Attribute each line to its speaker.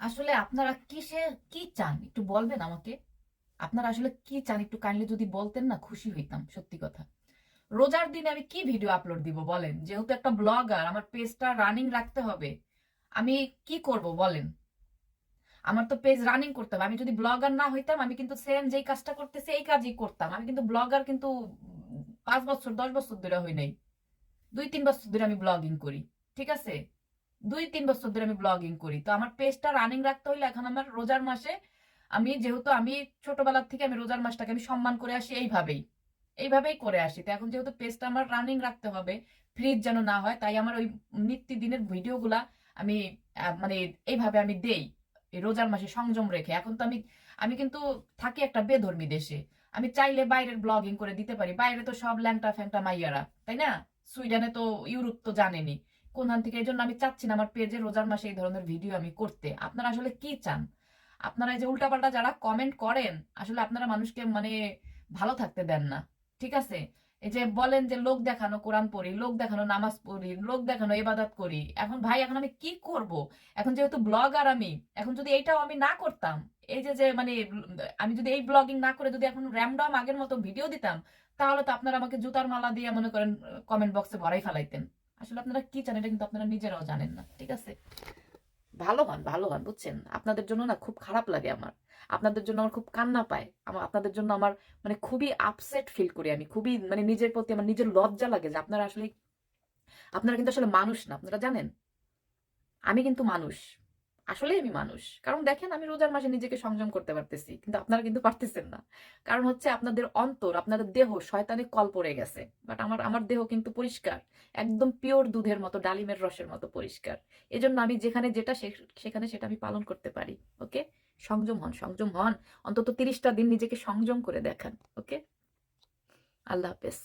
Speaker 1: আসলে আপনারা কিসে, কি চান? একটু বলবেন আমাকে? আপনারা আসলে কি চান? একটু কাইন্ডলি যদি বলতেন না, খুশি হইতাম, সত্যি কথা। রোজার দিনে আমি কি ভিডিও আপলোড দিব, বলেন? যেহেতু একটা ব্লগার আমার পেজটা রানিং রাখতে হবে। আমি কি করব, বলেন? আমার তো পেজ রানিং করতে হবে। আমি যদি ব্লগার না হইতাম, আমি কিন্তু সেম যেই কাজটা করতেছি, এই কাজই করতাম। আমি কিন্তু ব্লগার কিন্তু পাঁচ বছর, দশ বছর ধরে হই নাই। দুই, তিন বছর ধরে আমি ব্লগিং করি। ঠিক আছে? দুই তিন বছর ধরে আমি ব্লগিং করি। তো আমার পেজটা রানিং রাখতে হইলে এখন আমার রোজার মাসে আমি যেহেতু আমি ছোটবেলার থেকে আমি রোজার মাসটাকে আমি সম্মান করে আসি এইভাবেই। এইভাবেই করে আসি। তো এখন যেহেতু পেজটা আমার রানিং রাখতে হবে ফ্রিজ যেন না হয়, তাই আমার ওই নিত্যদিনের ভিডিওগুলা আমি মানে এইভাবে আমি দেই রোজার মাসে সংযম রেখে। এখন তো আমি আমি কিন্তু থাকি একটা বেধর্মী দেশে। আমি চাইলে বাইরের ব্লগিং করে দিতে পারি। বাইরে তো সব ল্যাংটা ফ্যাংটা মাইয়ারা, তাই না? সুইডেনে তো, ইউরোপ তো জানেনি। কোনখান থেকে? এই জন্য আমি চাচ্ছি না আমার পেজে রোজার মাসে এই ধরনের ভিডিও আমি করতে। আপনারা আসলে কি চান? আপনারা এই যে উল্টাপাল্টা যারা কমেন্ট করেন, আসলে আপনারা মানুষকে মানে ভালো থাকতে দেন না। ঠিক আছে? এই যে বলেন যে লোক দেখানো, কোরআন পড়ি, লোক দেখানো, নামাজ পড়ি, লোক দেখানো, ইবাদত করি। এখন ভাই, এখন আমি কি করব? এখন যেহেতু ব্লগার আমি, এখন যদি এইটাও আমি না করতাম, এই যে যে মানে আমি যদি এই ব্লগিং না করে যদি এখন র্যামডম আগের মতো ভিডিও দিতাম, তাহলে তো আপনারা আমাকে জুতার মালা দিয়ে মনে করেন কমেন্ট বক্সে ভরাই ফেলাইতেন। আসলে আপনারা কি জানেন এটা কিন্তু আপনারা নিজেরাও জানেন না, ঠিক আছে? ভালো হন ভালো হন বুঝছেন? আপনাদের জন্য না খুব খারাপ লাগে আমার। আপনাদের জন্য আমার খুব কান্না পায়। আমার, আপনাদের জন্য আমার মানে খুবই আপসেট ফিল করি আমি। খুবই মানে নিজের প্রতি আমার নিজের লজ্জা লাগে যে আপনারা আসলে, আপনারা কিন্তু আসলে মানুষ না, আপনারা জানেন? আমি কিন্তু মানুষ। আসলে আমি মানুষ। কারণ দেখেন, আমি রোজার মাসে নিজেকে সংযম করতে পারতেছি, কিন্তু আপনারা কিন্তু পারতেছেন না। কারণ হচ্ছে আপনাদের অন্তর, আপনাদের দেহ শয়তানে কল পড়ে গেছে। বাট আমার আমার দেহ কিন্তু পরিষ্কার। একদম পিওর দুধের মতো, ডালিমের রসের মতো পরিষ্কার। এজন্য আমি যেখানে যেটা সেখানে সেটা আমি পালন করতে পারি, ওকে? সংযম হন সংযম হন। অন্তত তিরিশটা দিন নিজেকে সংযম করে দেখান, ওকে? আল্লাহ হাফেজ।